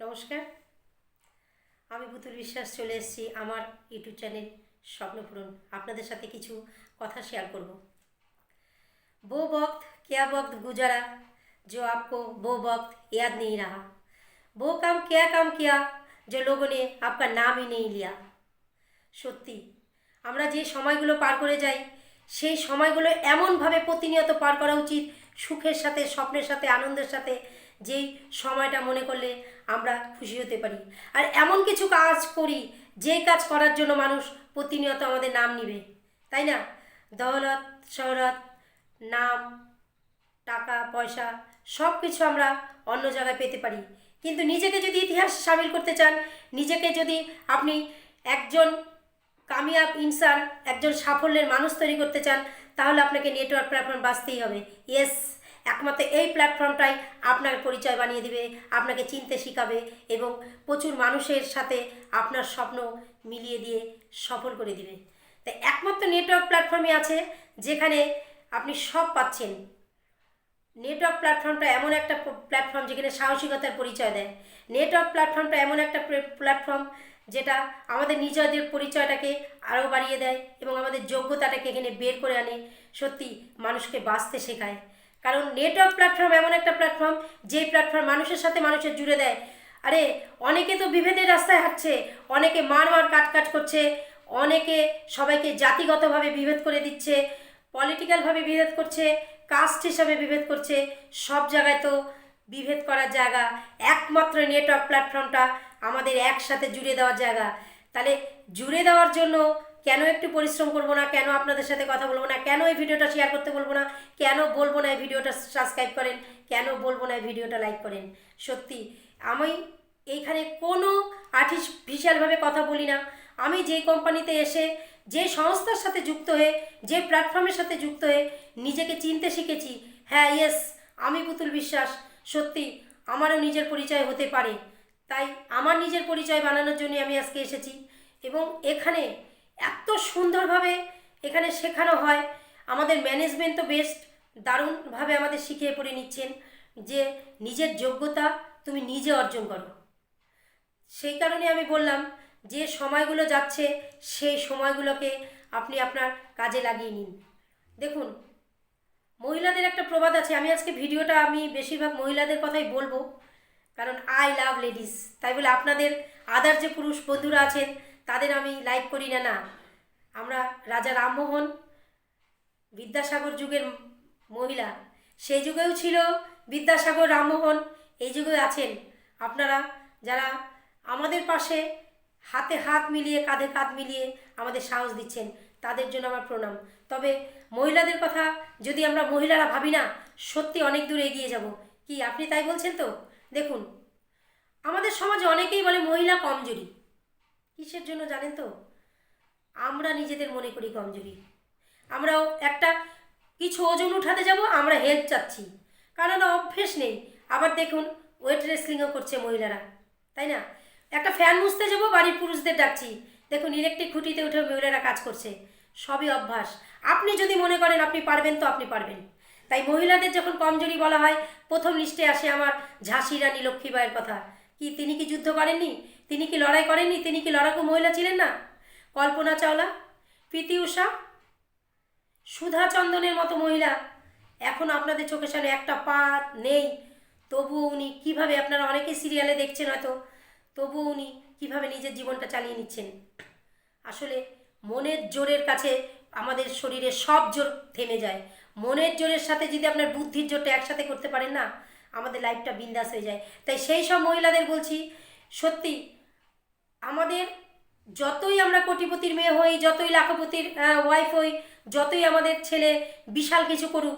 নমস্কার আমি পুতুল বিশ্বাস চলে এসেছি আমার ইউটিউব চ্যানেল স্বপ্নপূরণ আপনাদের সাথে কিছু কথা শেয়ার করব वो वक्त क्या वक्त गुजरा जो आपको वो वक्त याद नहीं रहा वो काम क्या काम किया जो लोगों ने आपका नाम ही नहीं लिया সত্যি আমরা যে সময়গুলো পার করে যাই সেই সময়গুলো এমনভাবে প্রতিনিয়ত পার করা উচিত সুখের সাথে স্বপ্নের সাথে আনন্দের সাথে যেই সময়টা মনে করলে আমরা খুশি হতে পারি। আর এমন কিছু কাজ করি, যে কাজ করার জন্য মানুষ প্রতিনিয়ত আমাদের নাম নিবে। তাই না? দৌলত, শহরত, নাম, টাকা, পয়সা সব কিছু আমরা অন্য জায়গায় পেতে পারি। কিন্তু নিজেকে যদি ইতিহাস সামিল করতে চান, নিজেকে যদি আপনি একজন কামিয়াব ইনসান, একজন সাফল্যের মানুষ তৈরি করতে চান, তাহলে আপনাকে নেটওয়ার্ক প্ল্যাটফর্ম বাঁচতেই হবে। ইয়েস একমাত্র এই প্ল্যাটফর্মটাই আপনার পরিচয় বানিয়ে দিবে, আপনাকে চিনতে শিখাবে এবং প্রচুর মানুষের সাথে আপনার স্বপ্ন মিলিয়ে দিয়ে সফল করে দিবে। তাই একমাত্র নেটওয়ার্ক প্ল্যাটফর্মে আছে যেখানে আপনি সব পাচ্ছেন। নেটওয়ার্ক প্ল্যাটফর্মটা এমন একটা প্ল্যাটফর্ম যেখানে সাহসিকতার পরিচয় দেয়। নেটওয়ার্ক প্ল্যাটফর্মটা এমন একটা প্ল্যাটফর্ম যেটা আমাদের নিজেদের পরিচয়টাকে আরও বাড়িয়ে দেয় এবং আমাদের যোগ্যতাটাকে এখানে বের করে আনে। সত্যি মানুষকে বাঁচতে শেখায়। কারণ নেটওয়ার্ক প্ল্যাটফর্ম এমন একটা প্ল্যাটফর্ম যেই প্ল্যাটফর্ম মানুষের সাথে মানুষের জুড়ে দেয়। আরে, অনেকে তো বিভেদের রাস্তায় হাঁটছে, অনেকে মার মার কাট কাট করছে, অনেকে সবাইকে জাতিগতভাবে বিভেদ করে দিচ্ছে পলিটিক্যালভাবে বিভেদ করছে কাস্ট হিসাবে বিভেদ করছে, সব জায়গায় তো বিভেদ করার জায়গা, একমাত্র নেটওয়ার্ক প্ল্যাটফর্মটা আমাদের একসাথে জুড়ে দেওয়ার জায়গা। তাহলে জুড়ে দেওয়ার জন্য কেন একটু পরিশ্রম করব না? কেন আপনাদের সাথে কথা বলব না? কেন এই ভিডিওটা শেয়ার করতে বলব না? কেন বলব না এই ভিডিওটা সাবস্ক্রাইব করেন? কেন বলব না এই ভিডিওটা লাইক করেন? সত্যি, আমি এইখানে কোনো আর্টিফিশিয়ালভাবে কথা বলি না। আমি যে কোম্পানিতে এসে, যে সংস্থার সাথে যুক্ত হয়ে, যে প্ল্যাটফর্মের সাথে যুক্ত হয়ে নিজেকে চিনতে শিখেছি হ্যাঁ ইয়েস আমি পুতুল বিশ্বাস। সত্যি, আমারও নিজের পরিচয় হতে পারে। তাই আমার নিজের পরিচয় বানানোর জন্য আমি আজকে এসেছি। এবং এখানে এত সুন্দরভাবে এখানে শেখানো হয়। আমাদের ম্যানেজমেন্ট তো বেস্ট দারুণভাবে আমাদের শিখিয়ে পড়ে নিচ্ছেন যে নিজের যোগ্যতা তুমি নিজে অর্জন করো। সেই কারণে আমি বললাম যে সময়গুলো যাচ্ছে, সেই সময়গুলোকে আপনি আপনার কাজে লাগিয়ে নিন। দেখুন, মহিলাদের একটা প্রবাদ আছে। আমি আজকে ভিডিওটা আমি বেশিরভাগ মহিলাদের কথাই বলব। কারণ আই লাভ লেডিস তাই বলে আপনাদের আদার যে পুরুষ বন্ধুরা আছেন তাদের আমি লাইক করি না না। আমরা রাজা রামমোহন, বিদ্যাসাগর যুগের মহিলা। সেই যুগেও ছিল বিদ্যাসাগর, রামমোহন, এই যুগেও আছেন। আপনারা যারা আমাদের পাশে হাতে হাত মিলিয়ে, কাঁধে কাঁধ মিলিয়ে আমাদের সাহস দিচ্ছেন, তাদের জন্য আমার প্রণাম। তবে মহিলাদের কথা যদি আমরা মহিলারা ভাবি না, সত্যি অনেক দূর এগিয়ে যাব। কি আপনি তাই বলছেন তো? দেখুন, আমাদের সমাজে অনেকেই বলে মহিলা কমজোরি। কিসের জন্য জানেন তো? আমরা নিজেদের মনে করি কমজোরি। আমরাও একটা কিছু ওজন উঠাতে যাব, আমরা হেল্প চাচ্ছি। কারণ অভ্যেস নেই। আবার দেখুন ওয়েট রেসলিংও করছে মহিলারা, তাই না? একটা ফ্যান মুছতে যাব, বাড়ির পুরুষদের ডাকছি। দেখুন ইলেকট্রিক খুঁটিতে উঠে মহিলারা কাজ করছে। সবই অভ্যাস। আপনি যদি মনে করেন আপনি পারবেন তো আপনি পারবেন। তাই মহিলাদের যখন কমজোরি বলা হয়, প্রথম লিস্টে আসে আমার ঝাঁসি রানী লক্ষ্মীবাইয়ের কথা। কি, তিনি কি যুদ্ধ করেননি? তিনি কি লড়াই করেননি? তিনি কি লড়াকু মহিলা ছিলেন না? কল্পনা চাওলা, প্রীতি উষা, সুধা চন্দনের মতো মহিলা এখন আপনাদের চোখের সামনে একটা পা নেই। তবুও উনি কীভাবে, আপনারা অনেকেই সিরিয়ালে দেখছেন হয়তো তবুও উনি কীভাবে নিজের জীবনটা চালিয়ে নিচ্ছেন। আসলে মনের জোরের কাছে আমাদের শরীরে সব জোর থেমে যায়। মনের জোরের সাথে যদি আপনার বুদ্ধির জোরটা একসাথে করতে পারেন না, আমাদের লাইফটা বিন্দাস হয়ে যায়। তাই সেই সব মহিলাদের বলছি, সত্যি আমাদের যতই আমরা কোটিপতির মেয়ে হই, যতই লাখপতির ওয়াইফ হই, যতই আমাদের ছেলে বিশাল কিছু করুক,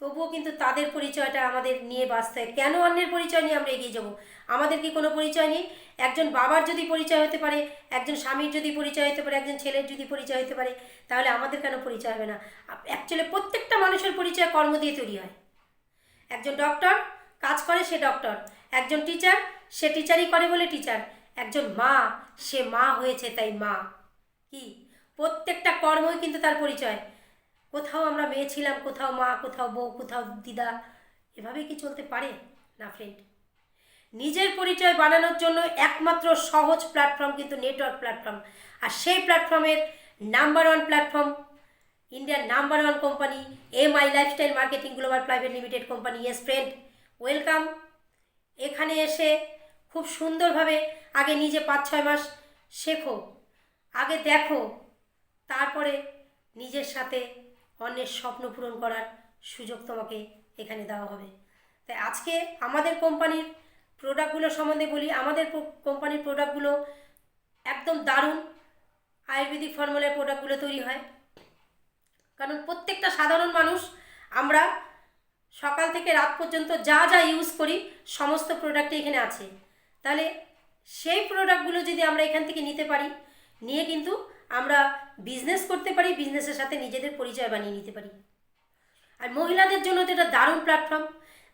তবুও কিন্তু তাদের পরিচয়টা আমাদের নিয়ে বাঁচতে হয়। কেন অন্যের পরিচয় নিয়ে আমরা এগিয়ে যাব? আমাদের কি কোনো পরিচয় নেই? একজন বাবার যদি পরিচয় হতে পারে, একজন স্বামীর যদি পরিচয় হতে পারে, একজন ছেলের যদি পরিচয় হতে পারে, তাহলে আমাদের কেন পরিচয় হবে না? অ্যাকচুয়ালি প্রত্যেকটা মানুষের পরিচয় কর্ম দিয়ে তৈরি হয়। একজন ডক্টর কাজ করে সে ডক্টর একজন টিচার সে টিচারই করে বলে টিচার একজন মা, সে মা হয়েছে তাই মা। কি? প্রত্যেকটা কর্মই কিন্তু তার পরিচয়। কোথাও আমরা মেয়ে ছিলাম, কোথাও মা, কোথাও বউ, কোথাও দিদা। এভাবে কি চলতে পারে? না ফ্রেন্ড নিজের পরিচয় বানানোর জন্য একমাত্র সহজ প্ল্যাটফর্ম কিন্তু নেটওয়ার্ক প্ল্যাটফর্ম আর সেই প্ল্যাটফর্মের নাম্বার ওয়ান প্ল্যাটফর্ম ইন্ডিয়ার number one company M I lifestyle marketing global private limited company yes friend welcome এখানে এসে খুব সুন্দরভাবে আগে নিজে পাঁচ ছয় মাস শেখো, আগে দেখো, তারপরে নিজের সাথে অন্যের স্বপ্ন পূরণ করার সুযোগ তোমাকে এখানে দেওয়া হবে। তাই আজকে আমাদের কোম্পানির প্রোডাক্টগুলো সম্বন্ধে বলি, আমাদের কোম্পানির প্রোডাক্টগুলো একদম দারুণ আয়ুর্বেদিক ফর্মুলার প্রোডাক্টগুলো তৈরি হয়। কারণ প্রত্যেকটা সাধারণ মানুষ, আমরা সকাল থেকে রাত পর্যন্ত যা যা ইউজ করি, সমস্ত প্রোডাক্টই এখানে আছে। তাহলে সেই প্রোডাক্টগুলো যদি আমরা এখান থেকে নিতে পারি, নিয়ে কিন্তু আমরা বিজনেস করতে পারি বিজনেসের সাথে নিজেদের পরিচয় বানিয়ে নিতে পারি। আর মহিলাদের জন্য তো এটা দারুণ প্ল্যাটফর্ম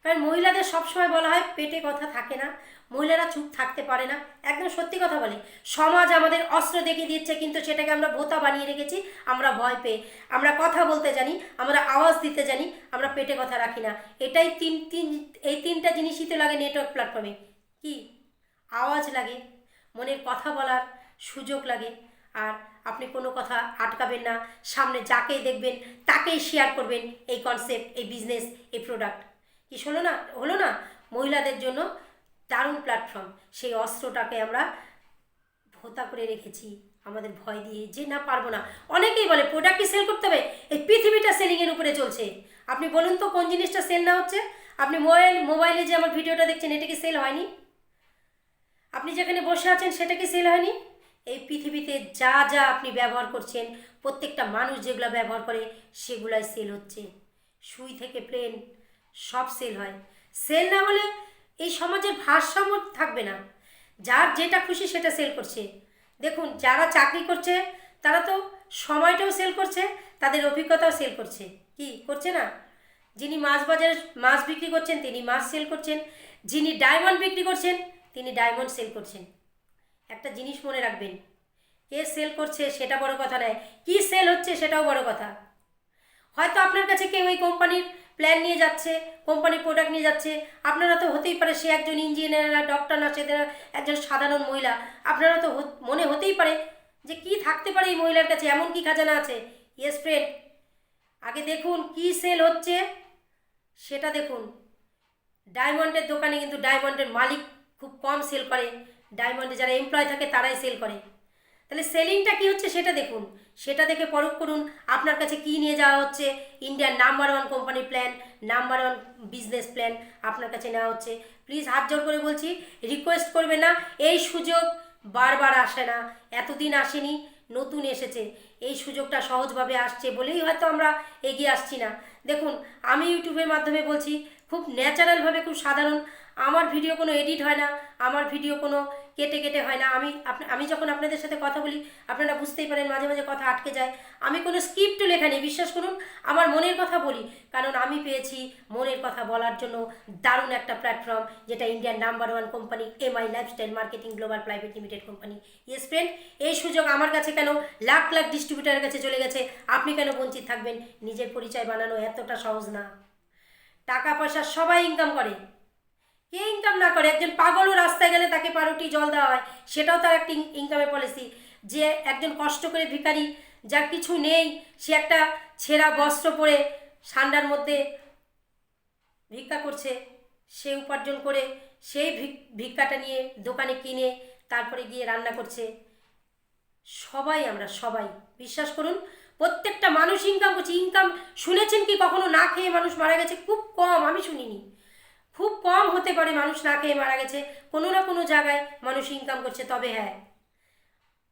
কারণ মহিলাদের সবসময় বলা হয়, পেটে কথা থাকে না, মহিলারা চুপ থাকতে পারে না। একদম সত্যি কথা বলে, সমাজ আমাদের অস্ত্র দেখিয়ে দিচ্ছে, কিন্তু সেটাকে আমরা ভোতা বানিয়ে রেখেছি, আমরা ভয় পেয়ে। আমরা কথা বলতে জানি, আমরা আওয়াজ দিতে জানি, আমরা পেটে কথা রাখি না। এটাই তিন তিন, এই তিনটা জিনিসই তো লাগে নেটওয়ার্ক প্ল্যাটফর্মে কি? আওয়াজ লাগে, মনের কথা বলার সুযোগ লাগে। আর আপনি কোনো কথা আটকাবেন না, সামনে যাকেই দেখবেন তাকেই শেয়ার করবেন এই কনসেপ্ট এই বিজনেস এই প্রোডাক্ট কি হলো না হলো না? মহিলাদের জন্য দারুণ প্ল্যাটফর্ম সেই অস্ত্রটাকে আমরা ভোতা করে রেখেছি। আমাদের ভয় দিয়ে যে না পারব না। অনেকেই বলে প্রোডাক্ট কি সেল করতে হবে? এই পৃথিবীটা সেলিংয়ের উপরে চলছে। আপনি বলুন তো কোন জিনিসটা সেল না হচ্ছে? আপনি মোবাইল, মোবাইলে যে আমার ভিডিওটা দেখছেন, এটা কি সেল হয়নি? আপনি যেখানে বসে আছেন সেটা কি সেল হয়নি? এই পৃথিবীতে যা যা আপনি ব্যবহার করছেন, প্রত্যেকটা মানুষ যেগুলো ব্যবহার করে সেগুলাই সেল হচ্ছে। সুই থেকে প্লেন সব সেল হয়। সেল না হলে এই সমাজের ভারসাম্য থাকবে না। যার যেটা খুশি সেটা সেল করছে। দেখুন, যারা চাকরি করছে, তারা তো সময়টাও সেল করছে, তাদের অভিজ্ঞতাও সেল করছে। কি? করছে না? যিনি মাছ বাজারে, মাছ বিক্রি করছেন, তিনি মাছ সেল করছেন। যিনি ডায়মন্ড বিক্রি করছেন তিনি ডায়মন্ড সেল করছেন। একটা জিনিস মনে রাখবেন, কে সেল করছে সেটা বড় কথা নয়, কী সেল হচ্ছে সেটাও বড় কথা। হয়তো আপনার কাছে কেউ ওই কোম্পানির প্ল্যান নিয়ে যাচ্ছে, কোম্পানির প্রোডাক্ট নিয়ে যাচ্ছে, আপনারা তো হতেই পারে সে একজন ইঞ্জিনিয়ার ডক্টর না, সে একজন সাধারণ মহিলা, আপনারা তো মনে হতেই পারে যে কি থাকতে পারে এই মহিলার কাছে, এমন কি খাজানা আছে? ইয়েস ফ্রেন্ড আগে দেখুন কি সেল হচ্ছে, সেটা দেখুন। ডায়মন্ডের দোকানে কিন্তু ডায়মন্ডের মালিক খুব কম সেল করে। ডায়মন্ডে যারা এমপ্লয় থাকে, তারাই সেল করে। তাহলে সেলিংটা কি হচ্ছে সেটা দেখুন। সেটা দেখে পরখ করুন, আপনার কাছে কি নিয়ে যাওয়া হচ্ছে। ইন্ডিয়ার number one company plan number one business plan আপনার কাছে নেওয়া হচ্ছে। প্লিজ হাত জোর করে বলছি রিকোয়েস্ট করবে না। এই সুযোগ বারবার আসে না। এতদিন আসেনি, নতুন এসেছে। এই সুযোগটা সহজভাবে আসছে বলেই হয়তো আমরা এগিয়ে আসছি না। দেখুন, আমি ইউটিউবের মাধ্যমে বলছি খুব ন্যাচারালভাবে খুব সাধারণ। আমার ভিডিও কোনো এডিট হয় না, আমার ভিডিও কোনো কেটে কেটে হয় না। আমি আমি যখন আপনাদের সাথে কথা বলি, আপনারা বুঝতেই পারেন মাঝে মাঝে কথা আটকে যায়। আমি কোনো স্ক্রিপ্টও লেখা নেই, বিশ্বাস করুন, আমার মনের কথা বলি। কারণ আমি পেয়েছি মনের কথা বলার জন্য দারুণ একটা প্ল্যাটফর্ম যেটা ইন্ডিয়ার number one company MI lifestyle marketing global private limited company yes friend এই সুযোগ আমার কাছে কেন? লাখ লাখ ডিস্ট্রিবিউটারের কাছে চলে গেছে। আপনি কেন বঞ্চিত থাকবেন? নিজের পরিচয় বানানো এতটা সহজ না। টাকা পয়সা সবাই ইনকাম করে। কে ইনকাম না করে? একজন পাগলও রাস্তায় গেলে তাকে পারোটি জল দেওয়া হয়। সেটাও তার একটা ইনকামের পলিসি যে একজন কষ্ট করে ভিখারি, যার কিছু নেই, সে একটা ছেঁড়া বস্ত্র পরে ঠান্ডার মধ্যে ভিক্ষা করছে, সে উপার্জন করে সেই ভিক- ভিক্ষাটা নিয়ে দোকানে কিনে তারপরে গিয়ে রান্না করছে। সবাই আমরা সবাই। বিশ্বাস করুন, প্রত্যেকটা মানুষ ইনকাম করছে। ইনকাম শুনেছেন কি কখনো? না খেয়ে মানুষ মারা গেছে? খুব কম, আমি শুনিনি। খুব কম হতে পারে মানুষ না খেয়ে মারা গেছে। কোনো না কোনো জায়গায় মানুষ ইনকাম করছে, তবে হ্যাঁ।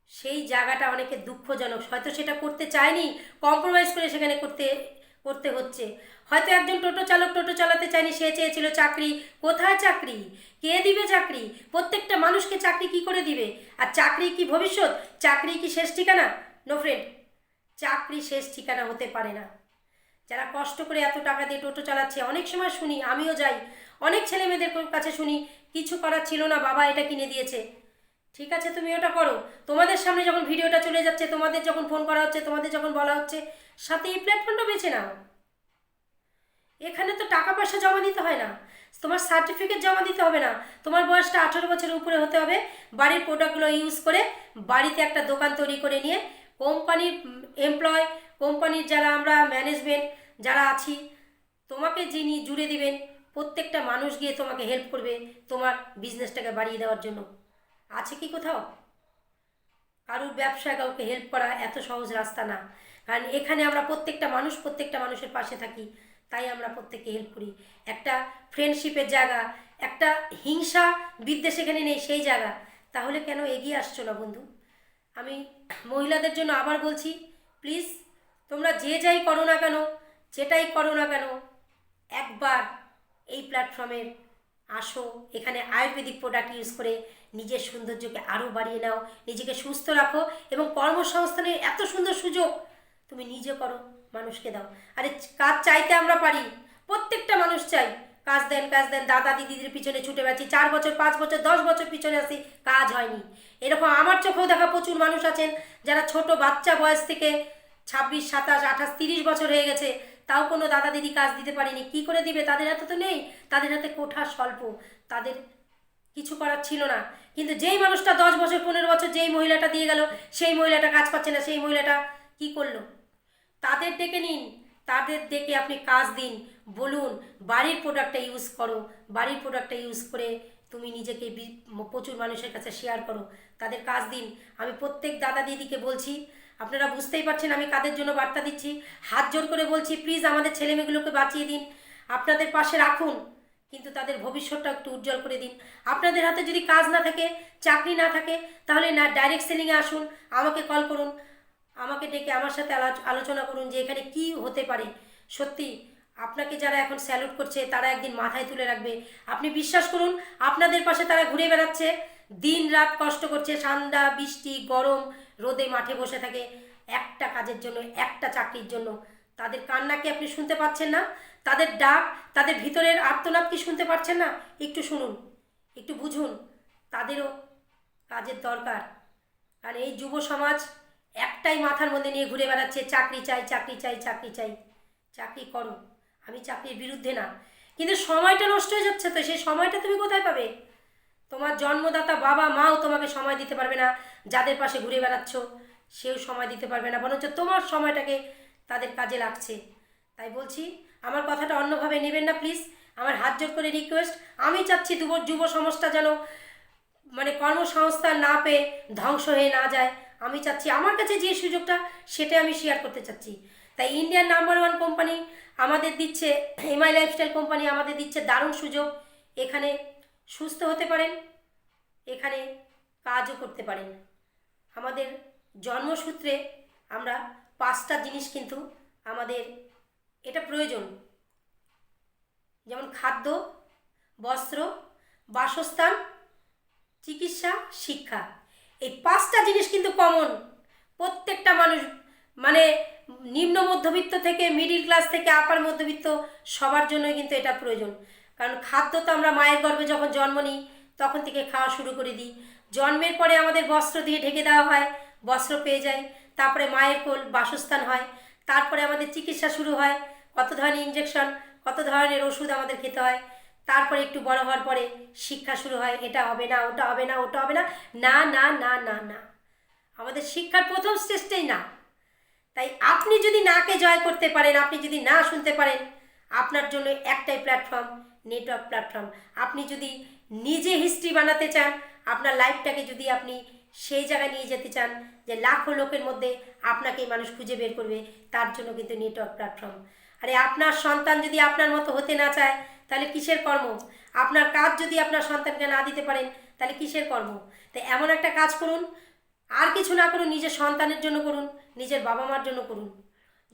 সেই জায়গাটা অনেকে দুঃখজনক। হয়তো সেটা করতে চায়নি কম্প্রোমাইজ করে সেখানে করতে করতে হচ্ছে। হয়তো একজন টোটো চালক টোটো চালাতে চায়নি, সে চেয়েছিল চাকরি। কোথায় চাকরি? কে দিবে চাকরি? প্রত্যেকটা মানুষকে চাকরি কি করে দিবে? আর চাকরি কি ভবিষ্যৎ? চাকরি কি শেষ ঠিকানা? নো ফ্রেন্ড চাকরি শেষ ঠিকানা হতে পারে না। যারা কষ্ট করে এত টাকা দিয়ে টোটো চালাচ্ছে, অনেক সময় শুনি, আমিও যাই, অনেক ছেলে মেয়েদের কাছে শুনি, কিছু করার ছিল না, বাবা এটা কিনে দিয়েছে। ঠিক আছে, তুমি ওটা করো। তোমাদের সামনে যখন ভিডিওটা চলে যাচ্ছে, তোমাদের যখন ফোন করা হচ্ছে, তোমাদের যখন বলা হচ্ছে, সাথে এই প্ল্যাটফর্মটা বেছে নাও। এখানে তো টাকা পয়সা জমা দিতে হয় না। তোমার সার্টিফিকেট জমা দিতে হবে না। তোমার বয়সটা আঠারো বছরের উপরে হতে হবে। বাড়ির প্রোডাক্টগুলো ইউজ করে বাড়িতে একটা দোকান তৈরি করে নিয়ে কোম্পানির এমপ্লয় কোম্পানির যারা আমরা ম্যানেজমেন্ট যারা আছি, তোমাকে যিনি জুড়ে দিবেন, প্রত্যেকটা মানুষ গিয়ে তোমাকে হেল্প করবে তোমার বিজনেসটাকে বাড়িয়ে দেওয়ার জন্য। আছে কি কোথাও? কারুর ব্যবসায় কাউকে হেল্প করা এত সহজ রাস্তা না। কারণ এখানে আমরা প্রত্যেকটা মানুষ প্রত্যেকটা মানুষের পাশে থাকি, তাই আমরা প্রত্যেককে হেল্প করি। একটা ফ্রেন্ডশিপের জায়গা, একটা হিংসা বিদ্বেষ এখানে নেই সেই জায়গা। তাহলে কেন এগিয়ে আসছো না বন্ধু? আমি মহিলাদের জন্য আবার বলছি প্লিজ তোমরা যে যাই করো না কেন যেটাই করো না কেন, একবার এই প্ল্যাটফর্মের আসো। এখানে আয়ুর্বেদিক প্রোডাক্ট ইউজ করে নিজের সৌন্দর্যকে আরও বাড়িয়ে নাও, নিজেকে সুস্থ রাখো এবং কর্মসংস্থানের এত সুন্দর সুযোগ তুমি নিজে করো, মানুষকে দাও। আরে কাজ চাইতে আমরা পারি, প্রত্যেকটা মানুষ চাই। কাজ দেন কাজ দেন, দাদা দিদিদের পিছনে ছুটে বেড়াচ্ছি, চার বছর, পাঁচ বছর, দশ বছর পিছনে আসি কাজ হয়নি। এরকম আমার চোখেও দেখা প্রচুর মানুষ আছেন যারা ছোট বাচ্চা বয়স থেকে ছাব্বিশ, সাতাশ, আঠাশ, তিরিশ বছর হয়ে গেছে। তাও কোনো দাদা দিদি কাজ দিতে পারেনি। কি করে দিবে? তাদের হাতে তো নেই। তাদের হাতে কোঠা স্বল্প। তাদের কিছু করার ছিল না। কিন্তু যেই মানুষটা দশ বছর, পনেরো বছর যেই মহিলাটা দিয়ে গেল, সেই মহিলাটা কাজ পাচ্ছে না। সেই মহিলাটা কি করল? তাদের ডেকে নিন। তাদের ডেকে আপনি কাজ দিন। বলুন, বাড়ির প্রোডাক্টটা ইউজ করো। বাড়ির প্রোডাক্টটা ইউজ করে তুমি নিজেকে প্রচুর মানুষের কাছে শেয়ার করো। তাদের কাজ দিন। আমি প্রত্যেক দাদা দিদিকে বলছি আপনারা বুঝতেই পারছেন, আমি কাদের জন্য বার্তা দিচ্ছি। হাত জোর করে বলছি প্লিজ আমাদের ছেলেমেয়েগুলোকে বাঁচিয়ে দিন। আপনাদের পাশে রাখুন, কিন্তু তাদের ভবিষ্যৎটা একটু উজ্জ্বল করে দিন। আপনাদের হাতে যদি কাজ না থাকে, চাকরি না থাকে, তাহলে না ডাইরেক্ট সেলিংয়ে আসুন, আমাকে কল করুন, আমাকে ডেকে আমার সাথে আলোচনা করুন যে এখানে কি হতে পারে। সত্যি, আপনাকে যারা এখন স্যালুট করছে, তারা একদিন মাথায় তুলে রাখবে। আপনি বিশ্বাস করুন, আপনাদের পাশে তারা ঘুরে বেড়াচ্ছে দিন রাত কষ্ট করছে, ঠান্ডা, বৃষ্টি, গরম রোদে মাঠে বসে থাকে, একটা কাজের জন্য, একটা চাকরির জন্য। তাদের কান্না কি আপনি শুনতে পাচ্ছেন না? তাদের ডাক, তাদের ভিতরের আর্তনাদ কি শুনতে পাচ্ছেন না? একটু শুনুন, একটু বুঝুন, তাদেরও কাজের দরকার। আর এই যুব সমাজ একটাই মাথার মধ্যে নিয়ে ঘুরে বেড়াচ্ছে, চাকরি চাই চাকরি চাই চাকরি চাই, চাকরি করো। আমি চাকরির বিরুদ্ধে না। কিন্তু সময়টা নষ্ট হয়ে যাচ্ছে তো, সেই সময়টা তুমি কোথায় পাবে? তোমার জন্মদাতা বাবা মাও তোমাকে সময় দিতে পারবে না, যাদের পাশে ঘুরে বেড়াচ্ছ, সেও সময় দিতে পারবে না। বরঞ্চ তোমার সময়টাকে তাদের কাজে লাগছে। তাই বলছি, আমার কথাটা অন্যভাবে নেবেন না প্লিজ আমার হাত জোর করে রিকোয়েস্ট আমি চাচ্ছি যুব যুব সমাজটা যেন মানে কর্মসংস্থান না পেয়ে ধ্বংস হয়ে না যায়। আমি চাচ্ছি, আমার কাছে যে সুযোগটা, সেটা আমি শেয়ার করতে চাচ্ছি। তাই ইন্ডিয়ান নাম্বার ওয়ান কোম্পানি আমাদের দিচ্ছে এমআই লাইফস্টাইল কোম্পানি আমাদের দিচ্ছে দারুণ সুযোগ। এখানে সুস্থ হতে পারেন, এখানে কাজও করতে পারেন। আমাদের জন্মসূত্রে আমরা পাঁচটা জিনিস কিন্তু আমাদের, এটা প্রয়োজন। যেমন খাদ্য, বস্ত্র, বাসস্থান, চিকিৎসা, শিক্ষা। এই পাঁচটা জিনিস কিন্তু কমন প্রত্যেকটা মানুষ মানে নিম্ন মধ্যবিত্ত থেকে মিডিল ক্লাস থেকে আপার মধ্যবিত্ত সবার জন্যই কিন্তু এটা প্রয়োজন। কারণ খাদ্য তো আমরা মায়ের গর্ভে যখন জন্ম নিই, তখন থেকে খাওয়া শুরু করে দিই। জন্মের পরে আমাদের বস্ত্র দিয়ে ঢেকে দেওয়া হয়, বস্ত্র পেয়ে যায়, তারপরে মায়ের কোল বাসস্থান হয়, তারপরে আমাদের চিকিৎসা শুরু হয়, কত ধরনের ইঞ্জেকশন কত ধরনের ওষুধ আমাদের খেতে হয়, তারপরে একটু বড় হওয়ার পরে শিক্ষা শুরু হয়, এটা হবে না, ওটা হবে না, ওটা হবে না না না না না না। আমাদের শিক্ষার প্রথম স্টেজটাই না। তাই আপনি যদি নাকে জয় করতে পারেন, আপনি যদি না শুনতে পারেন, আপনার জন্য একটাই প্ল্যাটফর্ম নেটওয়ার্ক প্ল্যাটফর্ম। আপনি যদি নিজে হিস্ট্রি বানাতে চান, আপনার লাইফটাকে যদি আপনি সেই জায়গায় নিয়ে যেতে চান, যে লাখো লোকের মধ্যে আপনাকেই মানুষ খুঁজে বের করবে, তার জন্য কিন্তু নেটওয়ার্ক প্ল্যাটফর্ম। আরে আপনার সন্তান যদি আপনার মতো হতে না চায়, তাহলে কিসের কর্ম? আপনার কাজ যদি আপনার সন্তানকে না দিতে পারেন, তাহলে কিসের কর্ম? তাই এমন একটা কাজ করুন, আর কিছু না করুন, নিজের সন্তানের জন্য করুন, নিজের বাবা মার জন্য করুন।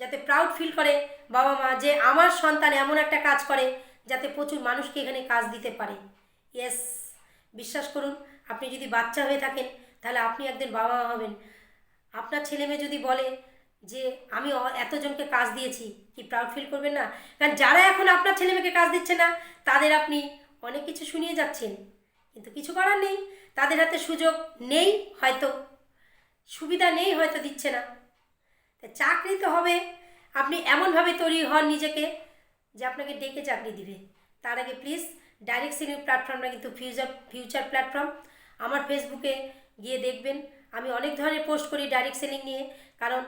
যাতে প্রাউড ফিল করে বাবা মা যে আমার সন্তান এমন একটা কাজ করে যাতে প্রচুর মানুষকে এখানে কাজ দিতে পারে। ইয়েস বিশ্বাস করুন, আপনি যদি বাচ্চা হয়ে থাকেন, তাহলে আপনি একদিন বাবা হবেন। আপনার ছেলে মেয়ে যদি বলে যে, আমি এতজনকে কাজ দিয়েছি, কি প্রাউড ফিল করবেন না? কারণ যারা এখন আপনার ছেলে মেয়েকে কাজ দিচ্ছে না, তাদের আপনি অনেক কিছু শুনিয়ে যাচ্ছেন। কিন্তু কিছু করার নেই, তাদের হাতে সুযোগ নেই হয়তো। সুবিধা নেই হয়তো দিচ্ছে না। তা চাকরি তো হবে, আপনি এমনভাবে তৈরি হন নিজেকে যে আপনাকে ডেকে চাকরি দিবে। তার আগে প্লিজ ডাইরেক্ট সেলিং প্ল্যাটফর্মটা কিন্তু ফিউচার ফিউচার প্ল্যাটফর্ম আমার ফেসবুকে গিয়ে দেখবেন। আমি অনেক ধরনের পোস্ট করি ডাইরেক্ট সেলিং নিয়ে। কারণ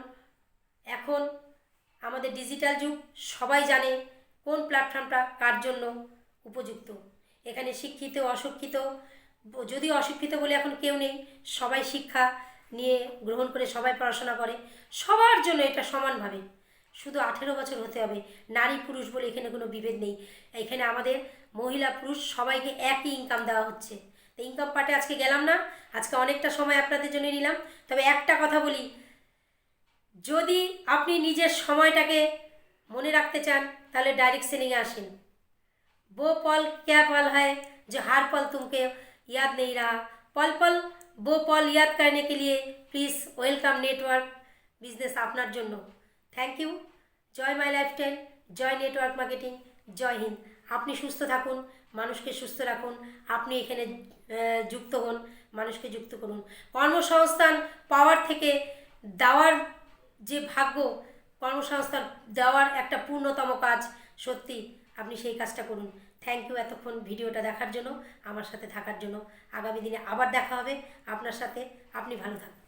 এখন আমাদের ডিজিটাল যুগ, সবাই জানে কোন প্ল্যাটফর্মটা কার জন্য উপযুক্ত। এখানে শিক্ষিত, অশিক্ষিত, যদিও অশিক্ষিত বলে এখন কেউ নেই, সবাই শিক্ষা নিয়ে গ্রহণ করে সবাই পড়াশোনা করে। সবার জন্য এটা সমানভাবে। শুধু আঠেরো বছর হতে হবে নারী পুরুষ বলে এখানে কোনো বিভেদ নেই এখানে আমাদের মহিলা পুরুষ সবাইকে একই ইনকাম দেওয়া হচ্ছে তো ইনকাম পার্টে আজকে গেলাম না আজকে অনেকটা সময় আপনাদের জন্য নিলাম তবে একটা কথা বলি যদি আপনি নিজের সময়টাকে মনে রাখতে চান তাহলে ডাইরেক্ট সেলিংয়ে আসেন वो पल क्या पल है जो हर पल तुमको याद नहीं रहा पल पल वो पल याद करने के लिए প্লিজ ওয়েলকাম নেটওয়ার্ক বিজনেস আপনার জন্য থ্যাংক ইউ জয় মাই লাইফস্টাইল জয় নেটওয়ার্ক মার্কেটিং জয় হিন্দ আপনি সুস্থ থাকুন, মানুষকে সুস্থ রাখুন, আপনি এখানে যুক্ত হন, মানুষকে যুক্ত করুন। কর্মসংস্থান পাওয়ার থেকে দেওয়ার যে ভাগ্য, কর্মসংস্থান দেওয়ার একটা পূর্ণতম কাজ, সত্যি আপনি সেই কাজটা করুন। থ্যাংক ইউ এতক্ষণ ভিডিওটা দেখার জন্য, আমার সাথে থাকার জন্য। আগামী দিনে আবার দেখা হবে। আপনার সাথে আপনি ভালো থাকুন।